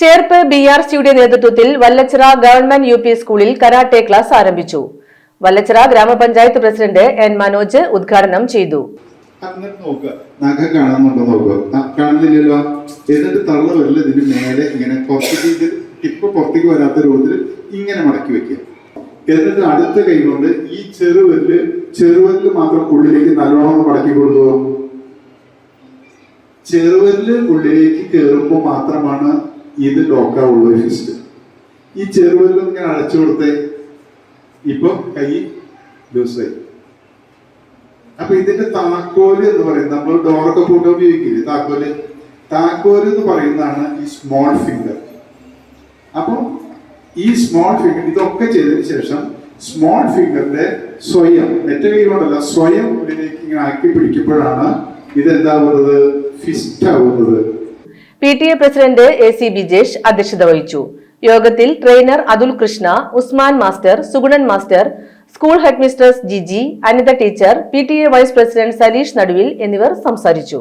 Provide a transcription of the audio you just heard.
Cherpu B R സിയുടെ നേതൃത്വത്തിൽ Vallachira government U P സ്കൂളിൽ കരാട്ടെ ക്ലാസ് ആരംഭിച്ചു. വല്ലച്ചിറ ഗ്രാമപഞ്ചായത്ത് പ്രസിഡന്റ് എൻ മനോജ് ഉദ്ഘാടനം ചെയ്തു. നഖ കാണുന്നുണ്ടോ നോക്കുക കാണുന്നില്ലല്ലോ. എന്നിട്ട് തള്ള വരൽ ഇതിന് മേലെ ഇങ്ങനെ പുറത്തേക്ക് ഇത് ടിപ്പ് പുറത്തേക്ക് വരാത്ത രൂപത്തിൽ ഇങ്ങനെ മടക്കി വെക്കുക. എന്നിട്ട് അടുത്ത കൈ കൊണ്ട് ഈ ചെറുവല്ല് ചെറുവല്ല് മാത്രം ഉള്ളിലേക്ക് നല്ലോണം മടക്കി കൊടുക്കുക ചെറുവല്ല് ഉള്ളിലേക്ക് കയറുമ്പോൾ മാത്രമാണ് ഇത് ലോക്കാവുള്ളൂ ഫിസ്റ്റ്. ഈ ചെറുവരൽ ഇങ്ങനെ അടച്ചു കൊടുത്തേ ഇപ്പൊ കൈ ലൂസായി. അപ്പൊ ഇതിന്റെ താക്കോൽ എന്ന് പറയുന്നത് നമ്മൾ ഡോറൊക്കെ കൂട്ടാൻ ഉപയോഗിക്കില്ലേ? താക്കോൽ. താക്കോൽ എന്ന് പറയുന്നതാണ് ഈ സ്മോൾ ഫിംഗർ അപ്പൊ ഈ സ്മോൾ ഫിംഗർ ഇതൊക്കെ ചെയ്തതിന് ശേഷം സ്മോൾ ഫിംഗറിന്റെ സ്വയം മറ്റേ കൈ കൊണ്ടല്ല സ്വയം ഉള്ളിലേക്ക് ഇങ്ങനെ ആക്കി പിടിക്കുമ്പോഴാണ് ഇതെന്താവുന്നത്? ഫിസ്റ്റ് ആവുന്നത്. P T A president A C Bijesh അധ്യക്ഷത വഹിച്ചു. യോഗത്തിൽ trainer Athul Krishna Usman master Sugunan master school head mistress Jiji Anitha teacher P T A vice president Saleesh Naduvil എന്നിവർ സംസാരിച്ചു.